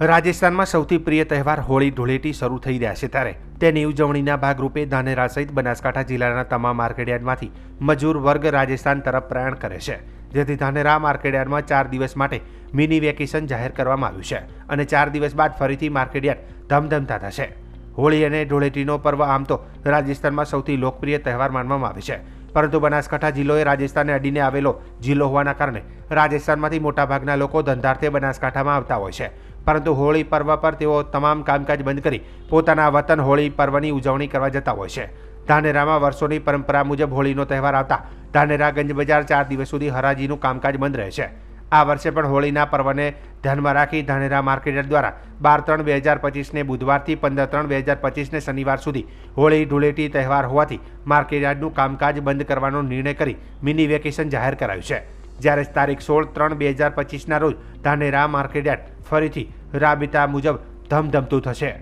રાજસ્થાનમાં સૌથી પ્રિય તહેવાર હોળી ધૂળેટી શરૂ થઈ રહ્યા છે ત્યારે. તેની ઉજવણીના ભાગરૂપે ધાનેરા સહિત બનાસકાંઠા જિલ્લાના તમામ માર્કેટયાર્ડમાંથી મજૂર વર્ગ રાજસ્થાન તરફ પ્રયાણ કરે છે. જેથી ધાનેરા માર્કેટયાર્ડમાં ચાર દિવસ માટે મિની વેકેશન જાહેર કરવામાં આવ્યું છે અને ચાર દિવસ બાદ ફરીથી માર્કેટયાર્ડ ધમધમતા થશે. હોળી અને ધૂળેટીનો પર્વ આમ તો રાજસ્થાનમાં સૌથી લોકપ્રિય તહેવાર માનવામાં આવે છે. પરંતુ બનાસકાંઠા જિલ્લો એ રાજસ્થાનને અડીને આવેલો જિલ્લો હોવાના કારણે રાજસ્થાનમાંથી મોટાભાગના લોકો ધંધાર્થે બનાસકાંઠામાં આવતા હોય છે. પરંતુ હોળી પર્વ પર તેઓ તમામ કામકાજ બંધ કરી પોતાના વતન હોળી પર્વની ઉજવણી કરવા જતા હોય છે. ધાનેરામાં વર્ષોની પરંપરા મુજબ હોળીનો તહેવાર આવતા ધાનેરા ગંજ બજાર ચાર દિવસ સુધી હરાજીનું કામકાજ બંધ રહે છે. આ વર્ષે પણ હોળીના પર્વને ધ્યાનમાં રાખી ધાનેરા માર્કેટર દ્વારા બાર ત્રણ બે હજાર પચીસને બુધવારથી પંદર ત્રણ બે હજાર પચીસને શનિવાર સુધી હોળી ધૂળેટી તહેવાર હોવાથી માર્કેટયાર્ડનું કામકાજ બંધ કરવાનો નિર્ણય કરી મિની વેકેશન જાહેર કરાયું છે. જ્યારે તારીખ સોળ ત્રણ બે હજાર પચીસના રોજ ધાનેરા માર્કેટયાર્ડ ફરીથી રાબેતા મુજબ ધમધમતું થશે.